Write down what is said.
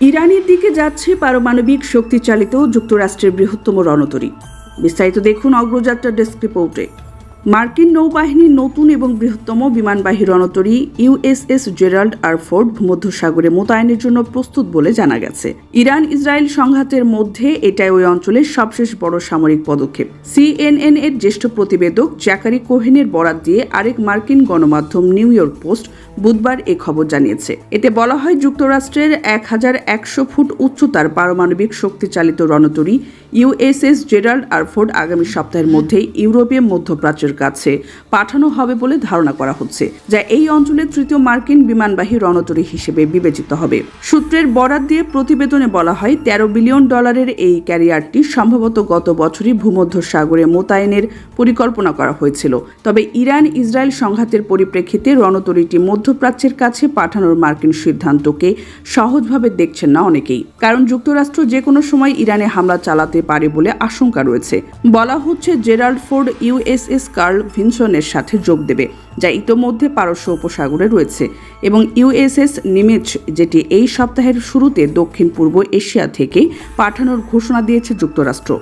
ইরানের দিকে যাচ্ছে পারমাণবিক শক্তিচালিত যুক্তরাষ্ট্রের বৃহত্তম রণতরী। বিস্তারিত দেখুন অগ্রযাত্রা ডেস্ক রিপোর্টে। মার্কিন নৌবাহিনীর নতুন এবং বৃহত্তম বিমানবাহী রণতরী ইউএসএস জেরাল্ড আরফোর্ড ভূমধ্যসাগরে মোতায়েনের জন্য প্রস্তুত বলে জানা গেছে। ইরান ইসরায়েল সংঘাতের মধ্যে এটাই ওই অঞ্চলের সবশেষ বড় সামরিক পদক্ষেপ। সিএনএন এর জ্যেষ্ঠ প্রতিবেদক জ্যাকারি কোহেনের বরাত দিয়ে আরেক মার্কিন গণমাধ্যম নিউ ইয়র্ক পোস্ট বুধবার এ খবর জানিয়েছে। এতে বলা হয়, যুক্তরাষ্ট্রের এক হাজার একশো ফুট উচ্চতার পারমাণবিক শক্তিচালিত রণতরী ইউএসএস জেরাল্ড আরফোর্ড আগামী সপ্তাহের মধ্যেই ইউরোপীয় মধ্যপ্রাচ্যের কাছে পাঠানো হবে বলে ধারণা করা হচ্ছে, যা এই অঞ্চলের তৃতীয় মার্কিন বিমানবাহী রণতরী হিসেবে বিবেচিত হবে। সূত্রের বরাত দিয়ে প্রতিবেদনে বলা হয়, তেরো বিলিয়ন ডলারের এই ক্যারিয়ারটি সম্ভবত গত বছরই ভূমধ্য সাগরে মোতায়েনের পরিকল্পনা করা হয়েছিল। তবে ইরান ইসরায়েল সংঘাতের পরিপ্রেক্ষিতে রণতরীটি মধ্যপ্রাচ্যের কাছে পাঠানোর মার্কিন সিদ্ধান্তকে সহজভাবে দেখছেন না অনেকেই। কারণ যুক্তরাষ্ট্র যে কোনো সময় ইরানে হামলা চালাতে পারে বলে আশঙ্কা রয়েছে। বলা হচ্ছে, জেরাল্ড ফোর্ড ইউএসএস কার্ল ভিনসনের সাথে যোগ দেবে, যা ইতোমধ্যে পারস্য উপসাগরে রয়েছে, এবং ইউএসএস নিমেজ, যেটি এই সপ্তাহের শুরুতে দক্ষিণ পূর্ব এশিয়া থেকে পাঠানোর ঘোষণা দিয়েছে যুক্তরাষ্ট্র।